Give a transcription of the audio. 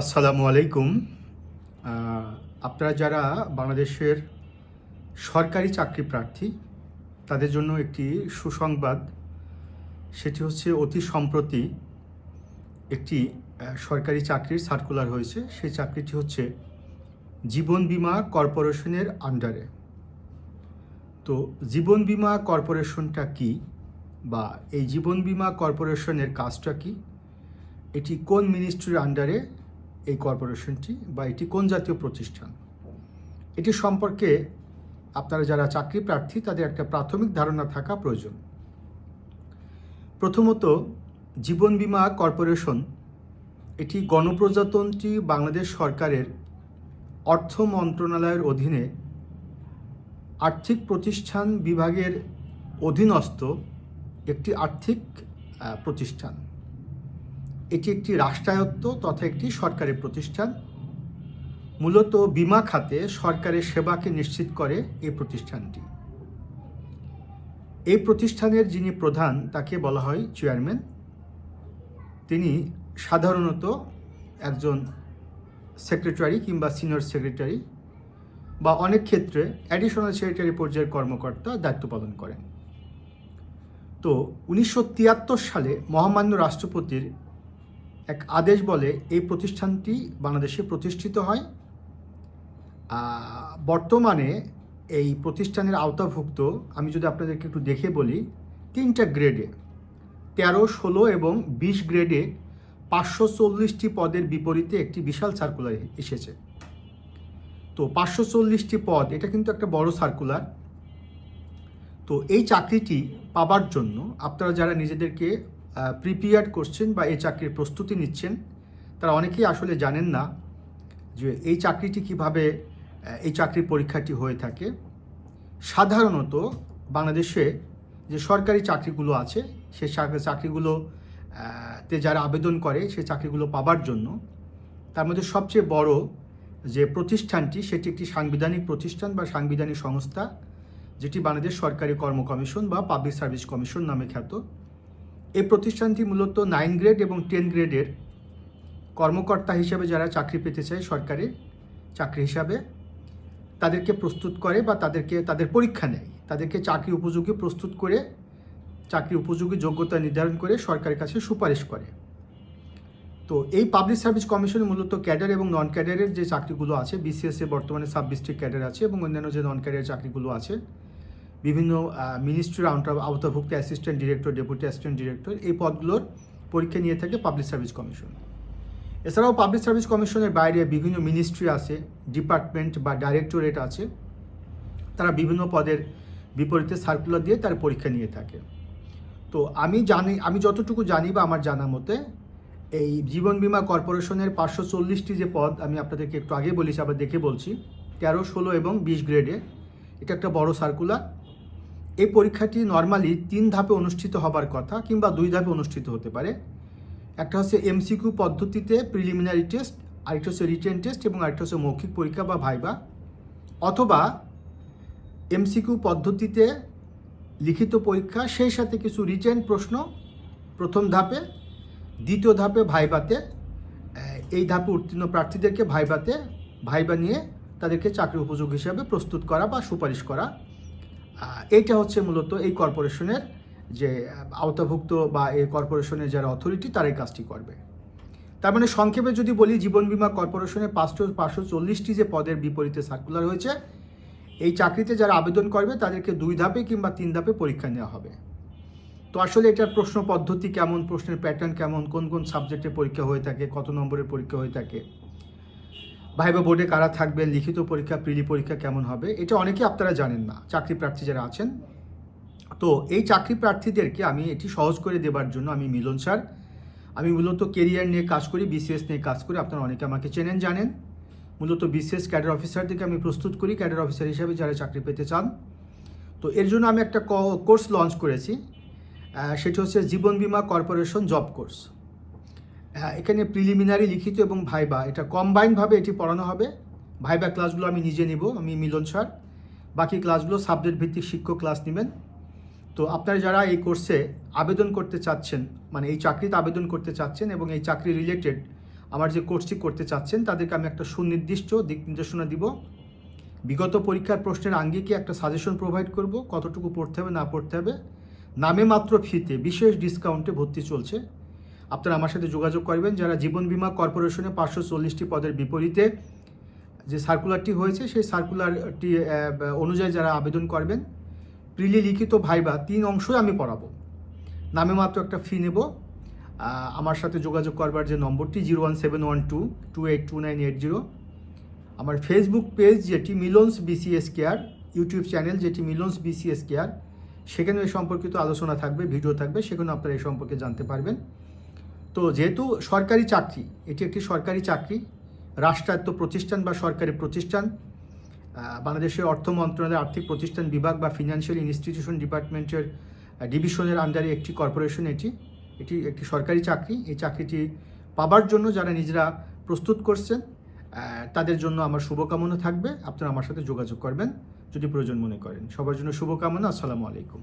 আসসালামু আলাইকুম। আপনারা যারা বাংলাদেশের সরকারি চাকরি প্রার্থী, তাদের জন্য একটি সুসংবাদ। সেটি হচ্ছে, অতি সম্প্রতি একটি সরকারি চাকরির সার্কুলার হয়েছে। সেই চাকরিটি হচ্ছে জীবন বিমা কর্পোরেশনের আন্ডারে। তো জীবন বীমা কর্পোরেশনটা কি বা এই জীবন বীমা কর্পোরেশনের কাজটা কি? এটি কোন মিনিস্ট্রির আন্ডারে? এই কর্পোরেশনটি বা এটি কোন জাতীয় প্রতিষ্ঠান? এটি সম্পর্কে আপনারা যারা চাকরি প্রার্থী, তাদের একটা প্রাথমিক ধারণা থাকা প্রয়োজন। প্রথমত, জীবন বীমা কর্পোরেশন, এটি গণপ্রজাতন্ত্রী বাংলাদেশ সরকারের অর্থ মন্ত্রণালয়ের অধীনে আর্থিক প্রতিষ্ঠান বিভাগের অধীনস্থ একটি আর্থিক প্রতিষ্ঠান। এটি একটি রাষ্ট্রায়ত্ত তথা একটি সরকারি প্রতিষ্ঠান। মূলত বিমা খাতে সরকারের সেবাকে নিশ্চিত করে এই প্রতিষ্ঠানটি। এই প্রতিষ্ঠানের যিনি প্রধান, তাকে বলা হয় চেয়ারম্যান। তিনি সাধারণত একজন সেক্রেটারি কিংবা সিনিয়র সেক্রেটারি বা অনেক ক্ষেত্রে অ্যাডিশনাল সেক্রেটারি পর্যায়ের কর্মকর্তা দায়িত্ব পালন করেন। তো উনিশশো তিয়াত্তর সালে মহামান্য রাষ্ট্রপতির এক আদেশ বলে এই প্রতিষ্ঠানটি বাংলাদেশে প্রতিষ্ঠিত হয়। বর্তমানে এই প্রতিষ্ঠানের আওতাভুক্ত, আমি যদি আপনাদেরকে একটু দেখে বলি, তিনটা গ্রেডে, তেরো, ষোলো এবং বিশ গ্রেডে পাঁচশো চল্লিশটি পদের বিপরীতে একটি বিশাল সার্কুলার এসেছে। তো পাঁচশো চল্লিশটি পদ, এটা কিন্তু একটা বড় সার্কুলার তো এই চাকরিটি পাবার জন্য আপনারা যারা নিজেদেরকে প্রিপেয়ার করছেন বা এই চাকরির প্রস্তুতি নিচ্ছেন, তারা অনেকেই আসলে জানেন না যে এই চাকরিটি কীভাবে এই চাকরির পরীক্ষাটি হয়ে থাকে। সাধারণত বাংলাদেশে যে সরকারি চাকরিগুলো আছে, সে চাকরিগুলো তে যারা আবেদন করে, সে চাকরিগুলো পাবার জন্য, তার মধ্যে সবচেয়ে বড় যে প্রতিষ্ঠানটি, সেটি একটি সাংবিধানিক প্রতিষ্ঠান বা সাংবিধানিক সংস্থা, যেটি বাংলাদেশ সরকারি কর্ম কমিশন বা পাবলিক সার্ভিস কমিশন নামে খ্যাত। এই প্রতিষ্ঠানটি মূলত নাইন গ্রেড এবং টেন গ্রেডের কর্মকর্তা হিসাবে যারা চাকরি পেতে চায় সরকারি চাকরি হিসাবে, তাদেরকে প্রস্তুত করে বা তাদেরকে, তাদের পরীক্ষা নেয়। তাদেরকে চাকরি উপযোগী প্রস্তুত করে, চাকরি উপযোগী যোগ্যতা নির্ধারণ করে সরকারের কাছে সুপারিশ করে। তো এই পাবলিক সার্ভিস কমিশনে মূলত ক্যাডার এবং নন ক্যাডারের যে চাকরিগুলো আছে বিসিএস এ বর্তমানে ডিস্ট্রিক্ট ক্যাডার আছে এবং অন্যান্য যে নন ক্যাডারের চাকরিগুলো আছে বিভিন্ন মিনিস্ট্রির আওতাভুক্ত assistant director deputy assistant director এই পদগুলোর পরীক্ষা নিয়ে থাকে পাবলিক সার্ভিস কমিশন এছাড়াও পাবলিক সার্ভিস কমিশনের বাইরে বিভিন্ন মিনিস্ট্রি আছে ডিপার্টমেন্ট বা ডাইরেক্টরেট আছে। তারা বিভিন্ন পদের বিপরীতে সার্কুলার দিয়ে তার পরীক্ষা নিয়ে থাকে। তো আমি জানি, আমি যতটুকু জানি বা আমার জানা মতে, এই জীবন বীমা কর্পোরেশনের পাঁচশো চল্লিশটি যে পদ, আমি আপনাদেরকে একটু আগে বলেছি, আবার দেখে বলছি, তেরো, ষোলো এবং বিশ গ্রেডে এটা একটা বড় সার্কুলার এই পরীক্ষাটি নর্মালি তিন ধাপে অনুষ্ঠিত হবার কথা কিংবা দুই ধাপে অনুষ্ঠিত হতে পারে। একটা হচ্ছে এমসিকিউ পদ্ধতিতে প্রিলিমিনারি টেস্ট আরেকটা হচ্ছে রিটেন টেস্ট এবং আরেকটা হচ্ছে মৌখিক পরীক্ষা বা ভাইবা। অথবা এমসিকিউ পদ্ধতিতে লিখিত পরীক্ষা, সেই সাথে কিছু রিটেন প্রশ্ন, প্রথম ধাপে, দ্বিতীয় ধাপে ভাইবাতে এই ধাপে উত্তীর্ণ প্রার্থীদেরকে ভাইবাতে, ভাইবা নিয়ে তাদেরকে চাকরি উপযোগ হিসাবে প্রস্তুত করা বা সুপারিশ করা। এইটা হচ্ছে মূলত এই কর্পোরেশনের যে আওতাভুক্ত বা এই কর্পোরেশনের যারা অথরিটি তারা এই কাজটি করবে। তার মানে সংক্ষেপে যদি বলি, জীবন বীমা কর্পোরেশনের পাঁচশো পাঁচশো চল্লিশটি যে পদের বিপরীতে সার্কুলার হয়েছে, এই চাকরিতে যারা আবেদন করবে তাদেরকে দুই ধাপে কিংবা তিন ধাপে পরীক্ষা নেওয়া হবে। তো আসলে এটার প্রশ্ন পদ্ধতি কেমন, প্রশ্নের প্যাটার্ন কেমন, কোন কোন সাবজেক্টে পরীক্ষা হয়ে থাকে, কত নম্বরের পরীক্ষা হয়ে থাকে ভাইবা বোর্ডে কারা থাকবেন লিখিত পরীক্ষা, প্রিলি পরীক্ষা কেমন হবে, এটা অনেকে আপনারা জানেন না, চাকরি প্রার্থী যারা আছেন। তো এই চাকরি প্রার্থীদেরকে আমি এটি সহজ করে দেবার জন্য আমি মিলন স্যার, আমি মূলত কেরিয়ার নিয়ে কাজ করি, বিসিএস নিয়ে কাজ করি, আপনারা অনেকে আমাকে চেনেন, জানেন। মূলত বিসিএস ক্যাডার অফিসারদেরকে আমি প্রস্তুত করি, ক্যাডার অফিসার হিসাবে যারা চাকরি পেতে চান। তো এর জন্য আমি একটা কোর্স লঞ্চ করেছি সেটি হচ্ছে জীবন বীমা কর্পোরেশন জব কোর্স। এখানে প্রিলিমিনারি লিখিত এবং ভাইবা। এটা কম্বাইনভাবে এটি পড়ানো হবে। ভাইবা ক্লাসগুলো আমি নিজে নিব, আমি মিলন স্যার। বাকি ক্লাসগুলো সাবজেক্ট ভিত্তিক শিক্ষক ক্লাস নেবেন। তো আপনারা যারা এই কোর্সে আবেদন করতে চাচ্ছেন মানে এই চাকরিতে আবেদন করতে চাচ্ছেন এবং এই চাকরি রিলেটেড আমার যে কোর্সটি করতে চাচ্ছেন, তাদেরকে আমি একটা সুনির্দিষ্ট দিক নির্দেশনা দিব। বিগত পরীক্ষার প্রশ্নের আঙ্গিকে একটা সাজেশন প্রোভাইড করব, কতটুকু পড়তে হবে, না পড়তে হবে। নামে মাত্র ফিতে বিশেষ ডিসকাউন্টে ভর্তি চলছে। আপনারা আমার সাথে যোগাযোগ করবেন। যারা জীবন বীমা কর্পোরেশনে পাঁচশো চল্লিশটি পদের বিপরীতে যে সার্কুলারটি হয়েছে, সেই সার্কুলারটি অনুযায়ী যারা আবেদন করবেন প্রিলি লিখিত ভাইবা তিন অংশই আমি পড়াবো। নামে মাত্র একটা ফি নেব। আমার সাথে যোগাযোগ করবার যে নম্বরটি zero one seven one two two eight two nine eight zero. আমার ফেসবুক পেজ যেটি Milon's BCS care YouTube channel যেটি মিলনস বিসিএস কেয়ার সেখানে এই সম্পর্কিত আলোচনা থাকবে ভিডিও থাকবে সেখানে আপনারা এই সম্পর্কে জানতে পারবেন। তো যেহেতু সরকারি চাকরি, এটি একটি সরকারি চাকরি, রাষ্ট্রায়ত্ত প্রতিষ্ঠান বা সরকারি প্রতিষ্ঠান বাংলাদেশের অর্থ মন্ত্রণালয়ের আর্থিক প্রতিষ্ঠান বিভাগ বা ফিনান্সিয়াল ইনস্টিটিউশন ডিপার্টমেন্টের ডিভিশনের আন্ডারে একটি কর্পোরেশন এটি এটি একটি সরকারি চাকরি। এই চাকরিটি পাবার জন্য যারা নিজেরা প্রস্তুত করছেন তাদের জন্য আমার শুভকামনা থাকবে। আপনারা আমার সাথে যোগাযোগ করবেন, যদি প্রয়োজন মনে করেন। সবার জন্য শুভকামনা। আসসালামু আলাইকুম।